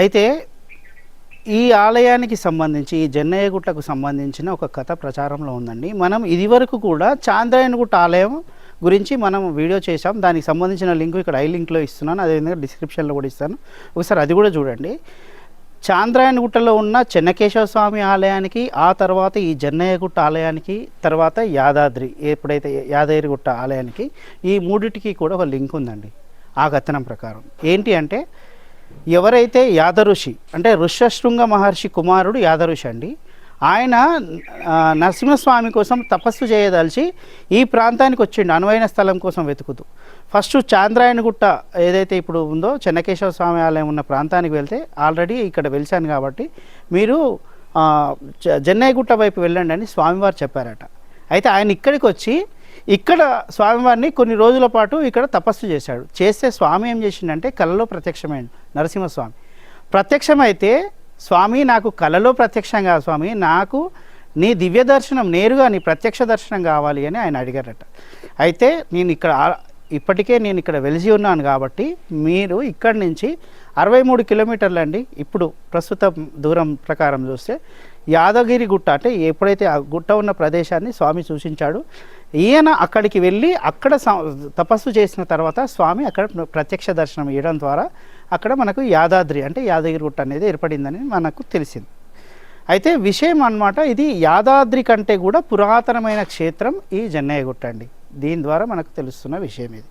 అయితే ఈ ఆలయానికి సంబంధించి ఈ జన్నయ్యగుట్టకు సంబంధించిన ఒక కథ ప్రచారంలో ఉందండి. మనం ఇదివరకు కూడా చాంద్రాయణగుట్ట ఆలయం గురించి మనం వీడియో చేసాం దానికి సంబంధించిన లింక్ ఇక్కడ ఐ లింక్లో ఇస్తున్నాను. అదేవిధంగా డిస్క్రిప్షన్లో కూడా ఇస్తాను. ఒకసారి అది కూడా చూడండి. చాంద్రాయణగుట్టలో ఉన్న చెన్నకేశవ స్వామి ఆలయానికి ఆ తర్వాత ఈ జన్నయ్యగుట్ట ఆలయానికి తర్వాత యాదాద్రి ఎప్పుడైతే యాదగిరిగుట్ట ఆలయానికి ఈ మూడిటికి కూడా ఒక లింక్ ఉందండి. ఆ కథనం ప్రకారం. ఏంటి అంటే ఎవరైతే యాదఋషి అంటే ఋష్యశృంగ మహర్షి కుమారుడు యాదఋషి అండి ఆయన నరసింహస్వామి కోసం తపస్సు చేయదలిచి ఈ ప్రాంతానికి వచ్చిండు అనువైన స్థలం కోసం వెతుకుతూ. ఫస్ట్ చాంద్రాయణగుట్ట ఏదైతే ఇప్పుడు ఉందో చెన్నకేశవ స్వామి ఆలయం ఉన్న ప్రాంతానికి వెళ్తే ఆల్రెడీ ఇక్కడ వెలిశాను కాబట్టి మీరు ఆ, జన్నయ్యగుట్ట వైపు వెళ్ళండి అని స్వామివారు చెప్పారట. అయితే ఆయన ఇక్కడికి వచ్చి ఇక్కడ స్వామివారిని కొన్ని రోజుల పాటు ఇక్కడ తపస్సు చేశాడు. చేస్తే స్వామి ఏం చేసిండంటే కలలో ప్రత్యక్షమైంది నరసింహస్వామి. ప్రత్యక్షమైతే స్వామి నాకు కలలో ప్రత్యక్షంగా స్వామి నాకు నీ దివ్య దర్శనం నేరుగా నీ ప్రత్యక్ష దర్శనం కావాలి అని ఆయన అడిగారట. అయితే నేను ఇక్కడ ఇప్పటికే నేను ఇక్కడ వెలిసి ఉన్నాను కాబట్టి మీరు ఇక్కడి నుంచి అరవై మూడు కిలోమీటర్లు అండి. ఇప్పుడు ప్రస్తుత దూరం ప్రకారం చూస్తే యాదగిరి గుట్ట అంటే ఎప్పుడైతే ఆ గుట్ట ఉన్న ప్రదేశాన్ని స్వామి సూచించాడు ఈయన అక్కడికి వెళ్ళి అక్కడ స- తపస్సు చేసిన తర్వాత స్వామి అక్కడ ప్రత్యక్ష దర్శనం ఇవ్వడం ద్వారా అక్కడ మనకు యాదాద్రి అంటే యాదగిరి గుట్ట అనేది ఏర్పడిందని మనకు తెలిసింది. అయితే విషయం అన్నమాట ఇది యాదాద్రి కంటే కూడా పురాతనమైన క్షేత్రం ఈ జన్నయ్య గుట్ట అండి. దీని ద్వారా మనకు తెలుస్తున్న విషయం ఇది.